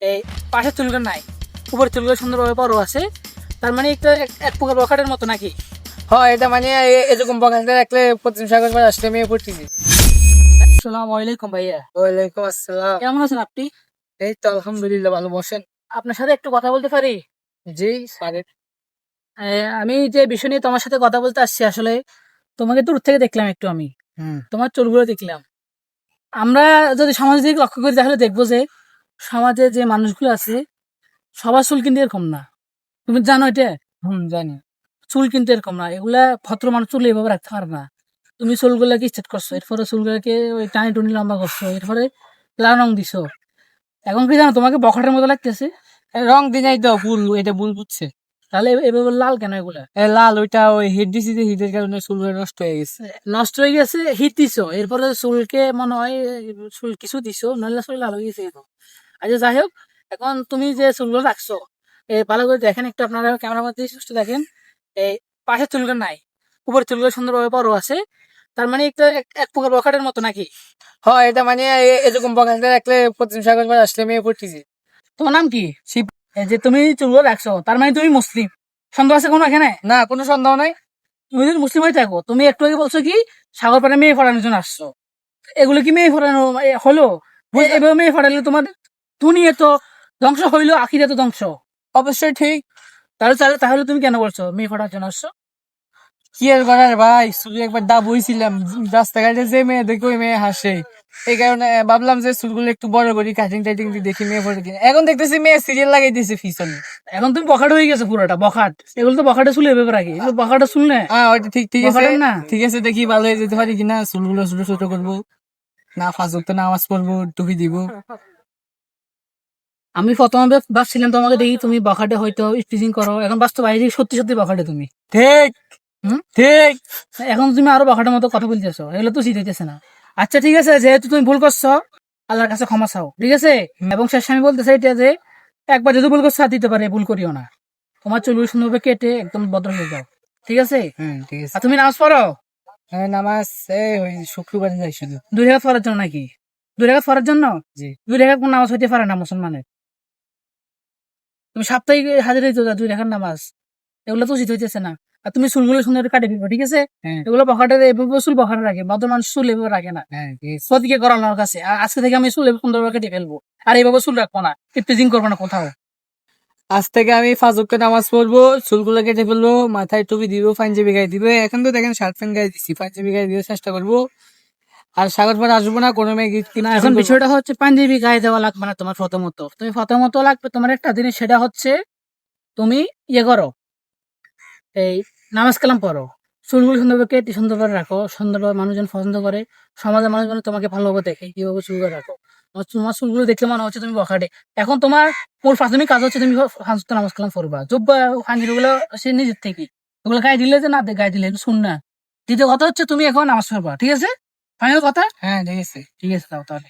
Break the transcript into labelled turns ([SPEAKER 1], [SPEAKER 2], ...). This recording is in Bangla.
[SPEAKER 1] এই পাশের চুলগুলো নাই। উপরের চুলগুলো সুন্দরভাবে বড় আছে। তার মানে একটা এক- প্রকার বকাটের মতো নাকি?
[SPEAKER 2] হয় এটা মানে এরকম বকাতে রাখলে প্রতিদিন সাগর করে আসলে মেয়ে পড়তেছি।
[SPEAKER 1] আসসালামু আলাইকুম ভাইয়া।
[SPEAKER 2] ওয়ালাইকুম আসসালাম।
[SPEAKER 1] কেমন আছেন আপনি?
[SPEAKER 2] এই তো আলহামদুলিল্লাহ ভালো বসেন।
[SPEAKER 1] আপনার সাথে একটু কথা বলতে পারি?
[SPEAKER 2] জি
[SPEAKER 1] এ, আমি যে বিষয় নিয়ে তোমার সাথে কথা বলতে আসছি আসলে তোমাকে দূর থেকে দেখলাম একটু আমি। তোমার চুলগুলো দেখলাম। আমরা যদি সমাজ দিকে লক্ষ্য করি তাহলে দেখব যে সমাজে যে মানুষগুলো আছে সবার চুল কিন্তু এরকম না। তুমি জানো এটা?
[SPEAKER 2] হুম জানি।
[SPEAKER 1] চুল কিন্তু এরকম না। এগুলা ভদ্র মানুষ চুল এইভাবে রাখতে পারে না। তুমি চুলগুলাকে স্ট্রেট করছ এরপরে চুলগুলাকে ওই টানি টুনি লম্বা করছ এরপরে লাল রং দিছো। এখন কি জানো তোমাকে বখাটের মতো লাগতেছে?
[SPEAKER 2] রং দিনাই তো ভুল এটা ভুল বুঝছে।
[SPEAKER 1] তাহলে এভাবে লাল কেন এগুলা?
[SPEAKER 2] লাল ওইটা ওই হিট দিছি যে হিটের কারণে চুল নষ্ট হয়ে গেছে।
[SPEAKER 1] নষ্ট হয়ে গেছে হিট দিছো। এরপরে চুলকে মনে হয় চুল কিছু দিছো নাহলে চুল লাল হয়ে গেছে। আচ্ছা যাই হোক এখন তুমি যে চুলগুলো রাখছো এই ভালো করে দেখেন একটু আপনারা ক্যামেরার মধ্যে সুস্থ দেখেন। এই পাশের চুলগুলো নাই উপরের চুলগুলো সুন্দরভাবে বড় আছে। তার মানে একটা এক- প্রকার বকাটের মতো নাকি?
[SPEAKER 2] হয় এটা মানে এরকম বকাতে রাখলে প্রতিদিন সাগর আসলে মেয়ে পড়তেছি।
[SPEAKER 1] তোমার নাম কি?
[SPEAKER 2] শিব।
[SPEAKER 1] যে তুমি চুলগুলো রাখছো তার মানে তুমি মুসলিম। সন্দেহ আছে কোনো এখানে?
[SPEAKER 2] না কোনো সন্দেহ নাই।
[SPEAKER 1] তুমি যদি মুসলিম হয়ে থাকো তুমি একটু আগে বলছো কি সাগর পাড়ে মেয়ে পড়ানোর জন্য আসছো। এগুলো কি মেয়ে পড়ানো এ, হলো? যে এভাবে মেয়ে পড়ালে তোমার দুনিয়া তো ধ্বংস হইল আখিরে তো ধ্বংস।
[SPEAKER 2] অবশ্যই ঠিক।
[SPEAKER 1] তাহলে তাহলে তাহলে তুমি কেন বলছো? মেয়ে পড়ার জন্য আসছো?
[SPEAKER 2] কি আর করার ভাই? শুধু একবার দা বইছিলাম রাস্তাঘাটে যে মেয়ে দেখে ওই মেয়ে হাসে। এই কারণে ভাবলাম যে চুলগুলো একটু বড় করি কাটিং টাইটিং দিয়ে দেখি মেয়ে পড়ে কিনা। এখন দেখতেছি মেয়ে সিরিয়াল লাগাই দিয়েছে ফিসনে
[SPEAKER 1] এখন তুমি বখাট হয়ে গেছো পুরোটা বখাট। এগুলো তো বখাটে চুলে এভাবে রাখি। এগুলো বখাটে চুল না।
[SPEAKER 2] হ্যাঁ ওইটা ঠিক ঠিক আছে।
[SPEAKER 1] না?
[SPEAKER 2] ঠিক আছে দেখি ভালো হয়ে যেতে পারি কিনা। চুলগুলো ছোট ছোট করব। না ফাঁসুক তো নামাজ পড়ব টুপি দিব।
[SPEAKER 1] আমি প্রথমে ভাবছিলাম তোমাকে দেখি তুমি বখাটে হয়তো স্টিচিং করো। এখন বাস্তব বাইরে সত্যি সত্যি বখাটে তুমি।
[SPEAKER 2] ঠিক। ঠিক।
[SPEAKER 1] এখন তুমি আরও বখাটের মতো কথা বলতেছো এগুলো তো শিখাইতেছে না। আচ্ছা ঠিক আছে যেহেতু তুমি ভুল করছ আল্লাহর কাছে ক্ষমা চাও ঠিক আছে? এবং শেষ আমি বলতে চাই এটা যে একবার যদি ভুল করছ দিতে পারে ভুল করিও না। তোমার চুলগুলো সুন্দরভাবে কেটে একদম বদল হয়ে যাও ঠিক আছে?
[SPEAKER 2] ঠিক আছে।
[SPEAKER 1] আর তুমি নামাজ পড়ো?
[SPEAKER 2] হ্যাঁ, নামাজ ওই শুক্রবারে যাই শুধু।
[SPEAKER 1] দুই রেখাত পড়ার জন্য নাকি? দুই রেখাত পড়ার জন্য?
[SPEAKER 2] জি।
[SPEAKER 1] দুই রেখাত কোন নামাজ হইতে পারে না মুসলমানের? তুমি সাপ্তাহিক হাজারে দুই রেখার নামাজ। এগুলো তো উচিত হইতেছে না। আর তুমি চুলগুলো সুন্দর কাটে দিবে ঠিক আছে?
[SPEAKER 2] হ্যাঁ।
[SPEAKER 1] এগুলো বখাটের এভাবে চুল বখাটে রাখে ভদ্র মানুষ চুল এভাবে রাখে না।
[SPEAKER 2] হ্যাঁ
[SPEAKER 1] সদিকে করো আল্লাহর কাছে। আজকে থেকে আমি চুল এভাবে সুন্দরভাবে কেটে ফেলব। আর এইভাবে চুল রাখব না। টিপিজিং করব না কোথাও।
[SPEAKER 2] আজ থেকে আমি ফাজুককে নামাজ পড়ব চুলগুলো কেটে ফেলব মাথায় টুপি দিব পাঞ্জাবি গায়ে দিবে। এখন তো দেখেন শার্ট প্যান্ট গায়ে দিচ্ছি পাঞ্জাবি গায়ে দিয়ে চেষ্টা করব। আর সাগর পাড়ে আসব না কোনো মেয়ে গিফট কিনা
[SPEAKER 1] এখন বিষয়টা হচ্ছে পাঞ্জাবি গায়ে দেওয়া লাগবে না তোমার প্রথমত তুমি প্রথমত লাগবে তোমার একটা জিনিস সেটা হচ্ছে তুমি ইয়ে করো এই নামাজ কালাম পড়ো। চুলগুলো সুন্দরভাবে কেটে সুন্দরভাবে রাখো সুন্দরভাবে মানুষজন পছন্দ করে সমাজের মানুষজন তোমাকে ভালোভাবে দেখে কীভাবে চুল করে রাখো। তোমার চুলগুলো দেখলে মনে হচ্ছে তুমি বখাটে। এখন তোমার মূল প্রাথমিক কাজ হচ্ছে তুমি ফাঁসতে নামাজ কালাম পড়বা। জব্বা ফাঁজিরগুলো সে নিজের থেকে। ওগুলো গায়ে দিলে যে না গায়ে দিলে শুন না দ্বিতীয় কথা হচ্ছে তুমি এখন নামাজ পড়বা ঠিক আছে? ফাইনাল কথা?
[SPEAKER 2] হ্যাঁ ঠিক আছে
[SPEAKER 1] ঠিক আছে তাও তাহলে।